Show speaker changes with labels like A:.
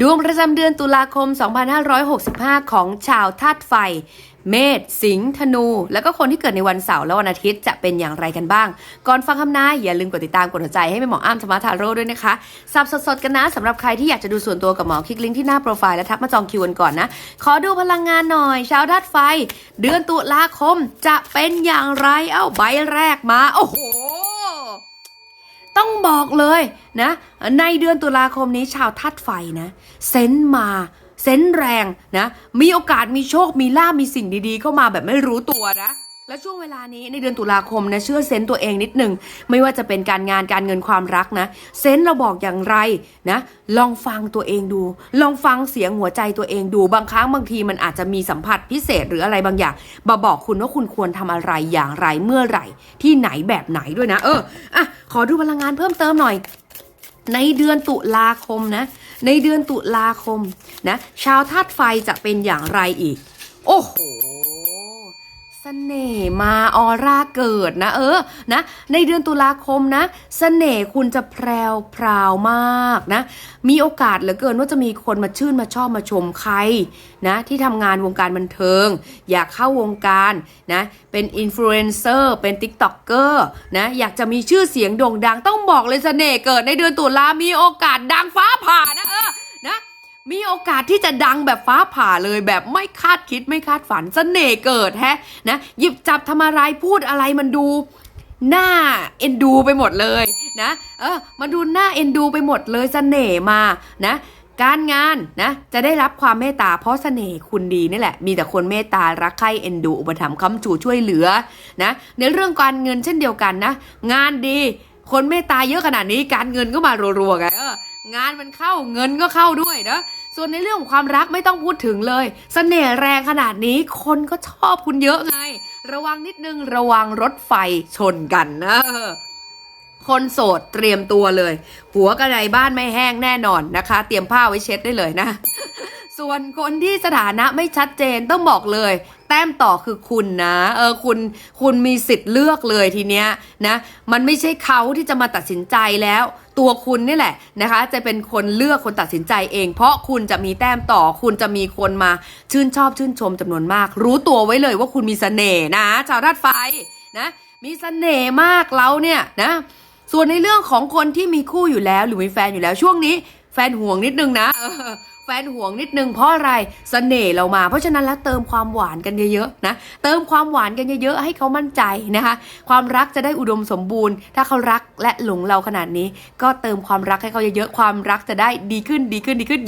A: ดวงประจำเดือนตุลาคม 2565 ของชาวธาตุไฟ เมษ สิงห์ ธนู แล้วก็คนที่เกิดในวันเสาร์และวันอาทิตย์จะเป็นอย่างไรกันบ้าง ก่อนฟังคำนายอย่าลืมกดติดตามกดหัวใจให้แม่หมออ้ำธรรมทาโร่ด้วยนะคะ สับสดๆกันนะสำหรับใครที่อยากจะดูส่วนตัวกับหมอคลิกลิงก์ที่หน้าโปรไฟล์และทักมาจองคิวกันก่อนนะ ขอดูพลังงานหน่อย ชาวธาตุไฟ เดือนตุลาคมจะเป็นอย่างไร เอ้าใบแรกมา โอ้โห ต้องบอกเลยนะ ในเดือนตุลาคมนี้ชาวธาตุไฟนะเซนมาเซนแรงนะ มีโอกาสมีโชคมีลาบมีสิ่งดีๆ เข้ามาแบบไม่รู้ตัวนะ และช่วงเวลานี้ในเดือนตุลาคมนะเชื่อเซนส์ตัวเองนิดหนึ่งไม่ว่าจะเป็นการงานการเงินความรักนะ เซนส์เราบอกอย่างไรนะ ลองฟังตัวเองดู ลองฟังเสียงหัวใจตัวเองดูบางครั้งบางทีมันอาจจะมีสัมผัสพิเศษหรืออะไรบางอย่างมาบอกคุณว่าคุณควรทำอะไรอย่างไรเมื่อไหร่ ที่ไหนแบบไหนด้วยนะ เอออะขอดูพลังงานเพิ่มเติมหน่อย ในเดือนตุลาคมนะ ในเดือนตุลาคมนะ ชาวธาตุไฟจะเป็นอย่างไรอีก โอ้โห สน่ห์มาออร่าเกิดนะเออนะในเดือนตุลาคมนะเสน่ห์คุณจะแพรวพราวมากนะมีโอกาสเหลือเกินว่าจะมีคนมาชื่นมาชอบมาชมใครนะที่ทำงานวงการบันเทิง อยากเข้าวงการนะเป็นอินฟลูเอนเซอร์เป็นติ๊กต็อกเกอร์นะอยากจะมีชื่อเสียงโด่งดังต้องบอกเลยเสน่ห์เกิดในเดือนตุลามีโอกาสดังฟ้าผ่านะ มีโอกาสที่จะดังแบบฟ้าผ่าเลยแบบไม่คาดคิดไม่คาดฝันเสน่ห์เกิดแฮะนะหยิบจับทำอะไรพูดอะไรมันดูหน้าเอ็นดูไปหมดเลยนะเออมาดูหน้าเอ็นดูไปหมดเลยเสน่ห์มานะการงานนะจะได้รับความเมตตาเพราะเสน่ห์คุณดีนี่แหละ มีแต่คนเมตตารักใคร่เอ็นดูอุปถัมภ์ค้ำจูช่วยเหลือนะในเรื่องการเงินเช่นเดียวกันนะ งานดีคนเมตตาเยอะขนาดนี้การเงินก็มารัวๆไงเออ งานมันเข้าเงินก็เข้าด้วยนะส่วนในเรื่องของความรักไม่ต้องพูดถึงเลยเสน่ห์แรงขนาดนี้คนก็ชอบคุณเยอะไง ระวังนิดนึงระวังรถไฟชนกันนะคนโสดเตรียมตัวเลย หัวกระไดบ้านไม่แห้งแน่นอนนะคะ เตรียมผ้าไว้เช็ดได้เลยนะ ส่วนคนที่สถานะไม่ชัดเจนต้องบอกเลย แต้มต่อคือคุณนะเออคุณคุณมีสิทธิ์เลือกเลยทีเนี้ยนะมันไม่ใช่เขาที่จะมาตัดสินใจแล้ว ตัวคุณนี่แหละนะคะ จะเป็นคนเลือกคนตัดสินใจเอง เพราะคุณจะมีแต้มต่อ คุณจะมีคนมาชื่นชอบชื่นชมจำนวนมาก รู้ตัวไว้เลยว่าคุณมีเสน่ห์นะ ชาวธาตุไฟนะ มีเสน่ห์มากเราเนี่ยนะส่วนในเรื่องของคนที่มีคู่อยู่แล้ว หรือมีแฟนอยู่แล้วช่วงนี้ แฟนห่วงนิดนึงนะแฟนห่วงนิดนึงเพราะอะไรเสน่ห์เรามา เพราะฉะนั้นแล้วเติมความหวานกันเยอะๆนะเติมความหวานกันเยอะๆให้เขามั่นใจนะคะ ความรักจะได้อุดมสมบูรณ์ ถ้าเขารักและหลงเราขนาดนี้ ก็เติมความรักให้เขาเยอะๆความรักจะได้ดีขึ้นดีขึ้นดีขึ้น